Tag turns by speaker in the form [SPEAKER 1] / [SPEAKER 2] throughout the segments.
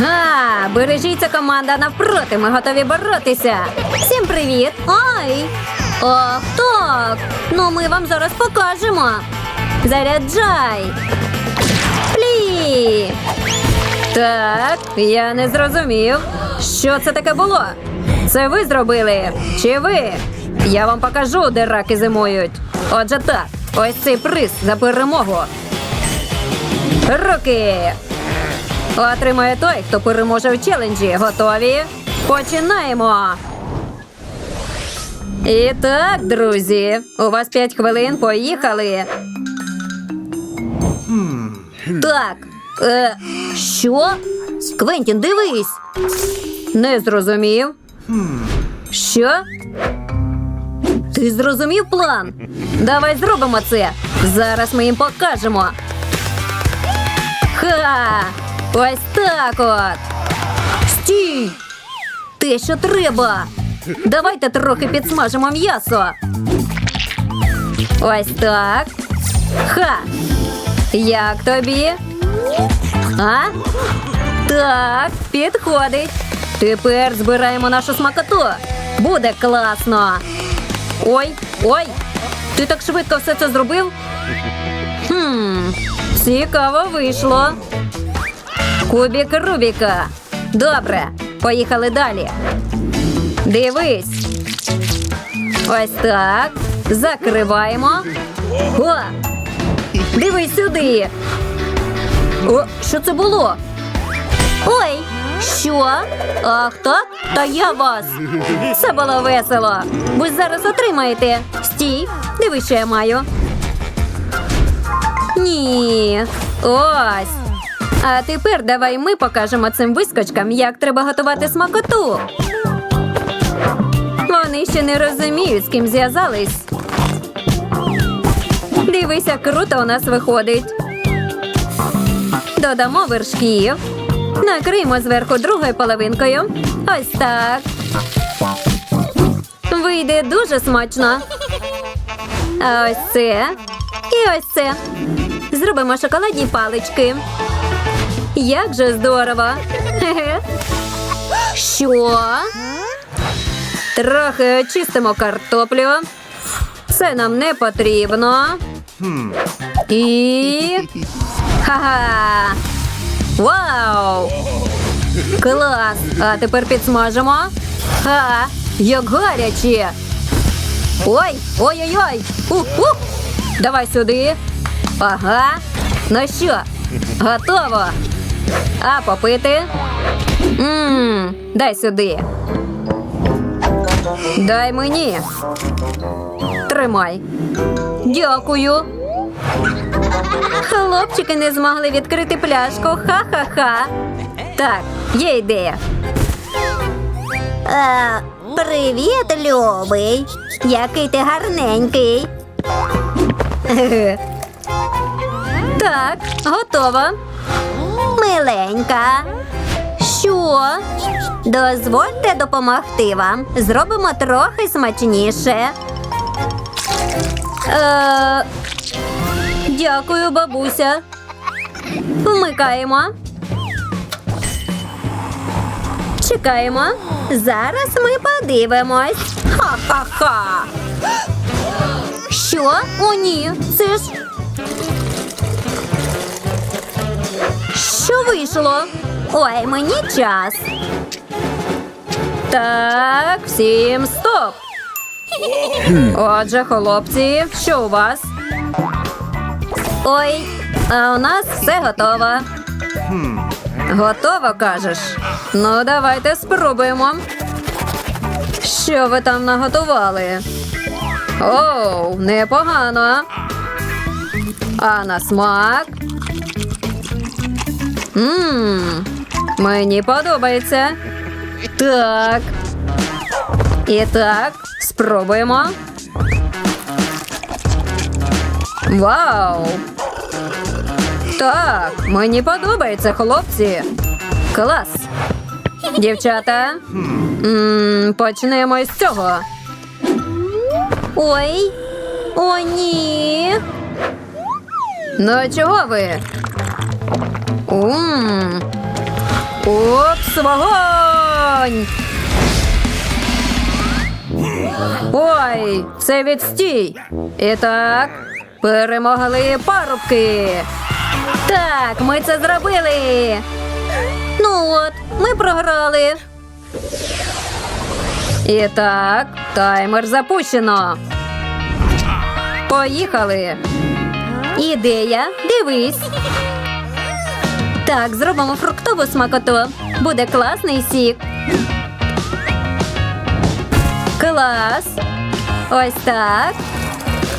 [SPEAKER 1] А, бережіться, команда навпроти. Ми готові боротися. Всім привіт! Ай! Ах, так. Ну ми вам зараз покажемо. Заряджай. Плі. Так, я не зрозумів. Що це таке було? Це ви зробили? Чи ви? Я вам покажу, де раки зимують. Отже так, ось цей приз за перемогу. Руки! Отримає той, хто переможе в челенджі. Готові? Починаємо! І так, друзі, у вас 5 хвилин. Поїхали. Так. Е, що? Квентін, дивись. Не зрозумів. Що? Ти зрозумів план? Давай зробимо це. Зараз ми їм покажемо. Ха! Ось так от. Стій! Те, що треба. Давайте трохи підсмажимо м'ясо. Ось так. Ха! Як тобі? А? Так, підходить. Тепер збираємо нашу смакоту. Буде класно. Ой, ой. Ти так швидко все це зробив? Хм, цікаво вийшло. Кубік Рубіка. Добре, поїхали далі. Дивись. Ось так. Закриваємо. О! Дивись сюди. О, що це було? Ой, що? Ах так? Та я вас. Це було весело. Ви зараз отримаєте. Стій, дивись, що я маю. Ні. Ось. А тепер давай ми покажемо цим вискочкам, як треба готувати смакоту. Вони ще не розуміють, з ким зв'язались. Дивися, круто у нас виходить. Додамо вершків. Накриємо зверху другою половинкою. Ось так. Вийде дуже смачно. А ось це. І ось це. Зробимо шоколадні палички. Як же здорово. Що? Трохи очистимо картоплю. Це нам не потрібно. І. Ха-ха! Вау! Клас! А тепер підсмажимо. Ха! Як гаряче! Ой! Ой-ой-ой! Давай сюди. Ага. Ну що, готово. А попити? Мм, дай сюди. Дай мені. Тримай. Дякую. Хлопчики не змогли відкрити пляшку. Ха-ха-ха. Так, є ідея.
[SPEAKER 2] Е, привіт, любий. Який ти гарненький.
[SPEAKER 1] Так, готово.
[SPEAKER 2] Миленька.
[SPEAKER 1] Що?
[SPEAKER 2] Дозвольте допомогти вам. Зробимо трохи смачніше.
[SPEAKER 1] Е, дякую, бабуся. Вмикаємо. Чекаємо.
[SPEAKER 2] Зараз ми подивимось.
[SPEAKER 1] Ха-ха-ха. Що? О, ні. Це ж. Що вийшло?
[SPEAKER 2] Ой, мені час.
[SPEAKER 1] Так, всім стоп. Отже, хлопці, що у вас? Ой, а у нас все готово. Готово, кажеш? Ну, давайте спробуємо. Що ви там наготували? Оу, непогано. А на смак? Мм, мені подобається. Так. І так, спробуємо. Вау! Так, мені подобається, хлопці. Клас. Дівчата. м, почнемо із цього.
[SPEAKER 2] Ой, о, ні.
[SPEAKER 1] Ну, чого ви? Ум. Упс, вогонь! Ой, це відстій. І так, перемогли парубки. Так, ми це зробили.
[SPEAKER 2] Ну от, ми програли.
[SPEAKER 1] І так, таймер запущено. Поїхали.
[SPEAKER 2] Ідея, дивись. Так, зробимо фруктову смакоту. Буде класний сік.
[SPEAKER 1] Клас.
[SPEAKER 2] Ось так.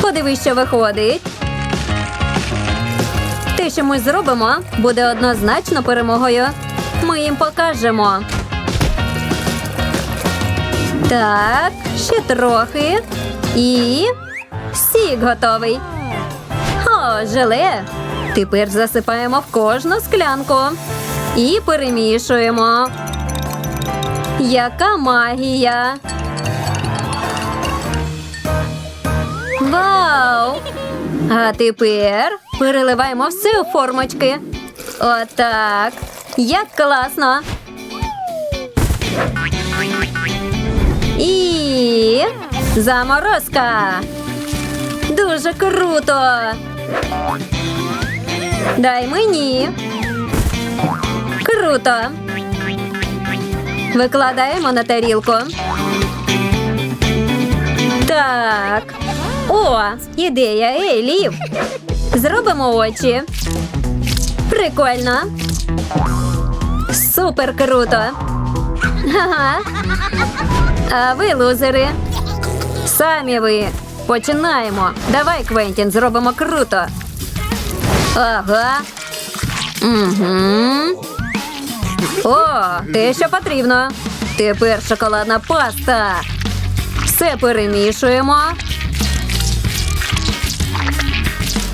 [SPEAKER 1] Подивись, що виходить. Те, що ми зробимо, буде однозначно перемогою. Ми їм покажемо. Так, ще трохи. І сік готовий. Желе. Тепер засипаємо в кожну склянку і перемішуємо. Яка магія! Вау! А тепер переливаємо все у формочки. Отак. Як класно. І заморозка. Дуже круто. Дай мені. Круто. Викладаємо на тарілку. Так. О, ідея, ей, Лів. Зробимо очі. Прикольно. Супер круто. Ага. А ви лузери. Самі ви. Починаємо. Давай, Квентін, зробимо круто. Ага. Угу. О, те, що потрібно. Тепер шоколадна паста. Все перемішуємо.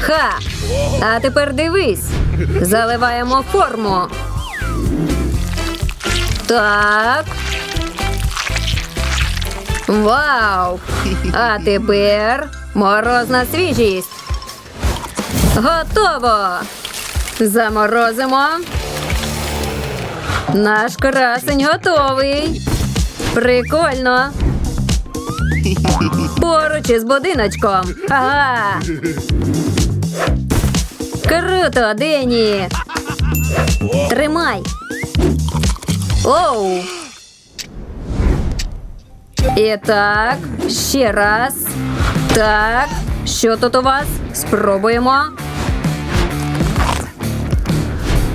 [SPEAKER 1] Ха! А тепер дивись. Заливаємо форму. Так. Вау! А тепер морозна свіжість. Готово! Заморозимо. Наш красень готовий. Прикольно. Поруч із будиночком. Ага. Круто, Дені. Тримай. Оу. І так, ще раз. Так, що тут у вас? Спробуємо.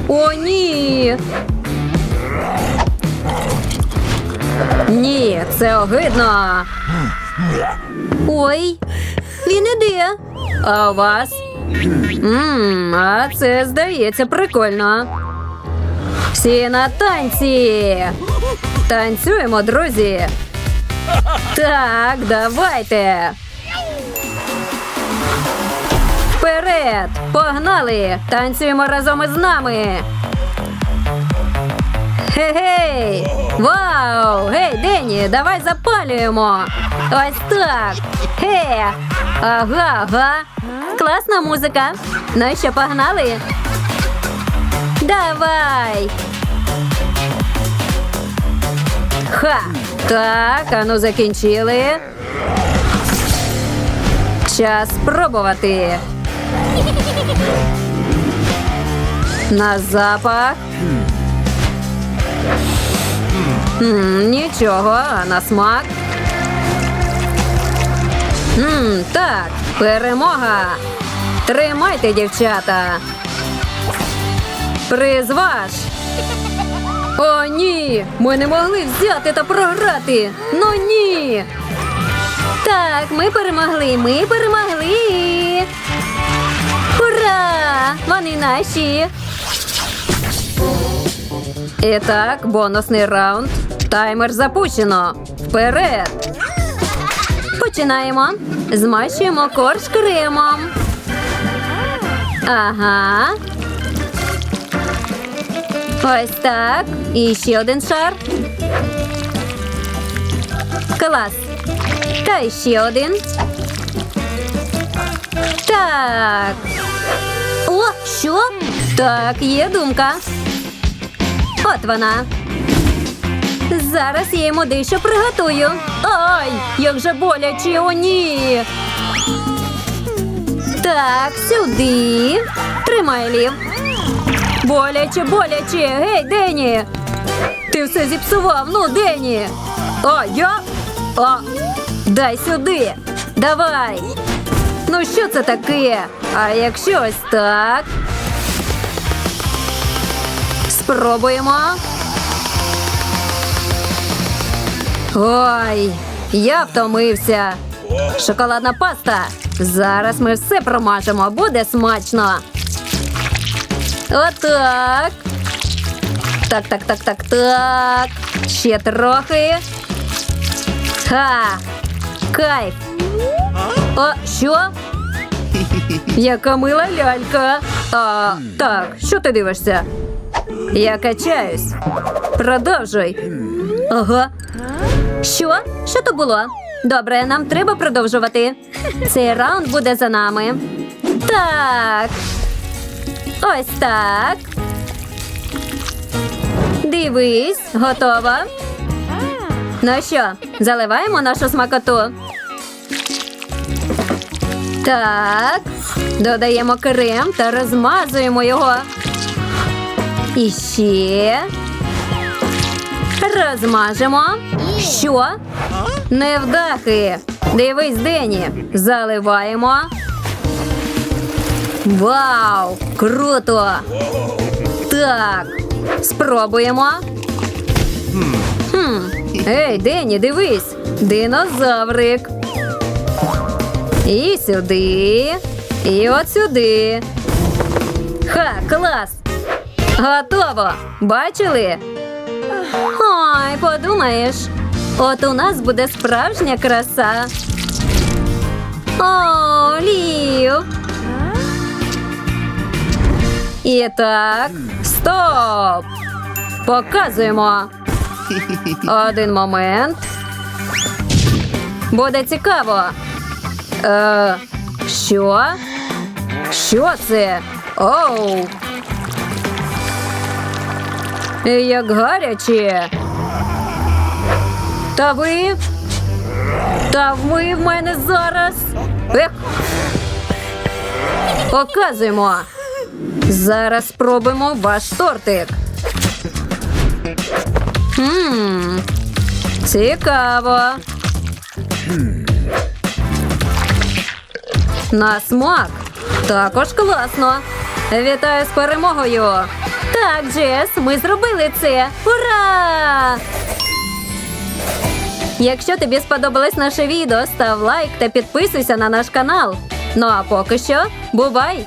[SPEAKER 1] О, ні. Ні, це огидно.
[SPEAKER 2] Ой, він іде.
[SPEAKER 1] А у вас? Мм, а це здається прикольно. Всі на танці. Танцюємо, друзі. Так, давайте. Вперед! Погнали! Танцюємо разом із нами. Гей-гей! Вау! Гей, Дені, давай запалюємо! Ось так! Гей! Ага, ага! Класна музика! Ну що, погнали? Давай! Ха! Так, а ну закінчили. Час спробувати. На запах. Нічого, а на смак. М, так, перемога. Тримайте, дівчата. Приз ваш. О, ні! Ми не могли взяти та програти. Ну ні.
[SPEAKER 2] Так, ми перемогли, ми перемогли. Ура! Вони наші.
[SPEAKER 1] І так, бонусний раунд. Таймер запущено. Вперед!
[SPEAKER 2] Починаємо. Змащуємо корж кремом. Ага. Ось так. І ще один шар. Клас. Та ще один. Так. О, що? Так, є думка. От вона. Зараз я йому дещо приготую.
[SPEAKER 1] Ай, як же боляче, о ні.
[SPEAKER 2] Так, сюди. Тримай лів.
[SPEAKER 1] Боляче, боляче. Гей, Дені. Ти все зіпсував, ну, Дені. А, я? А, дай сюди. Давай. Ну, що це таке? А якщо ось так? Спробуємо. Ой, я втомився. Шоколадна паста. Зараз ми все промажемо, буде смачно. Отак. Так, так, так, так, так. Ще трохи. Ха! Кайф. О, що? Яка мила лялька. А, так, що ти дивишся? Я качаюсь. Продовжуй. Ага.
[SPEAKER 2] Що? Що то було? Добре, нам треба продовжувати. Цей раунд буде за нами. Так. Ось так. Дивись, готова. Ну що, заливаємо нашу смакоту. Так. Додаємо крем та розмазуємо його. І ще. Розмажемо. Що?
[SPEAKER 1] Невдахи. Дивись, Дені. Заливаємо. Вау! Круто! Так, спробуємо. Хм. Ей, Дені, дивись. Динозаврик. І сюди. І от сюди. Ха, клас! Готово! Бачили?
[SPEAKER 2] Ой, подумаєш. От у нас буде справжня краса. О, Лів.
[SPEAKER 1] І так, стоп! Показуємо. Один момент. Буде цікаво. Е, що? Що це? Оу. Як гаряче. Та ви? Та ви в мене зараз. Ех. Показуємо. Зараз спробуємо ваш тортик. Хм, цікаво. На смак. Також класно. Вітаю з перемогою.
[SPEAKER 2] Так, Джес, ми зробили це. Ура!
[SPEAKER 1] Якщо тобі сподобалось наше відео, став лайк та підписуйся на наш канал. Ну а поки що, бувай!